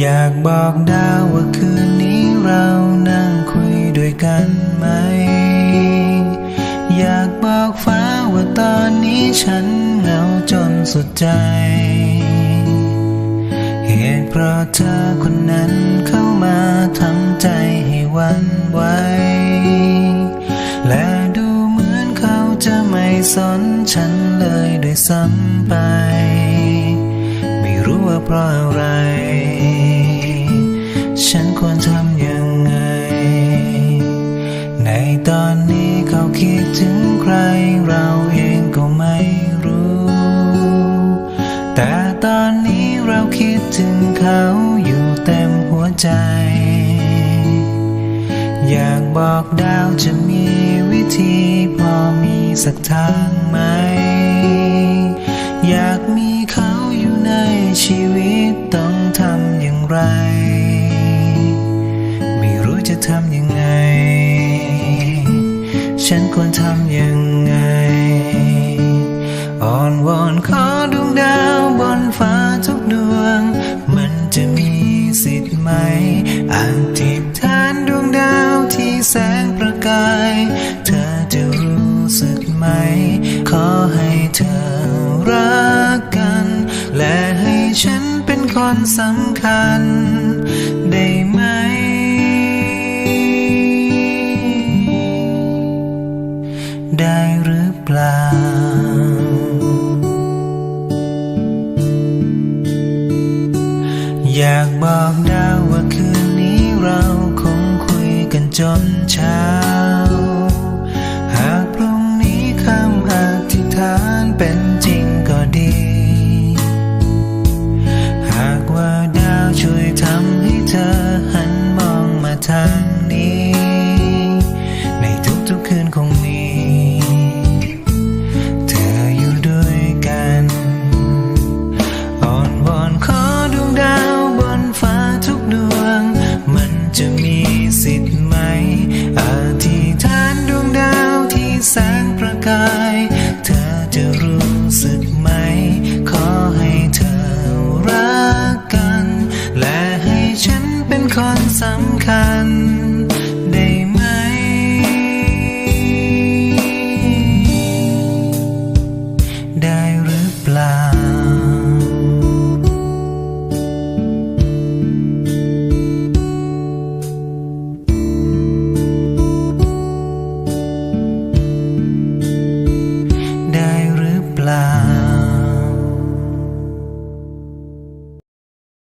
อยากบอกดาวว่าคืนนี้เรานั่งคุยด้วยกันไหม อยากบอกฟ้าว่าตอนนี้ฉันเหงาจนสุดใจ เหตุเพราะเธอคนนั้นเข้ามาทำใจให้วันไหวและดูเหมือนเขาจะไม่สนฉันเลยด้วยซ้ำไป ไม่รู้ว่าเพราะอะไร ฉันควรทำยังไง ในตอนนี้เขาคิดถึงใครเราเองก็ไม่รู้ แต่ตอนนี้เราคิดถึงเขาอยู่เต็มหัวใจ อยากบอกดาวจะมีวิธีพอมีสักทางไหม อยากมีเขาอยู่ในชีวิตต้องทำอย่างไร จะทำยังไง ฉันควรทำยังไง อ่อนวอนขอดวงดาวบนฟ้าทุกดวง มันจะมีสิทธิ์ไหมอธิษฐานดวงดาวที่แสงประกาย เธอจะรู้สึกไหม ขอให้เธอรักกัน และให้ฉันเป็นคนสำคัญ ได้ไหม อยากบอกดาวว่าคืนนี้เราคงคุยกันจนเช้า สิทธิ์ไหมอธิษฐานดวงดาวที่แสงประกาย เธอจะรู้สึกไหม ขอให้เธอรักกัน และให้ฉันเป็นคนสำคัญ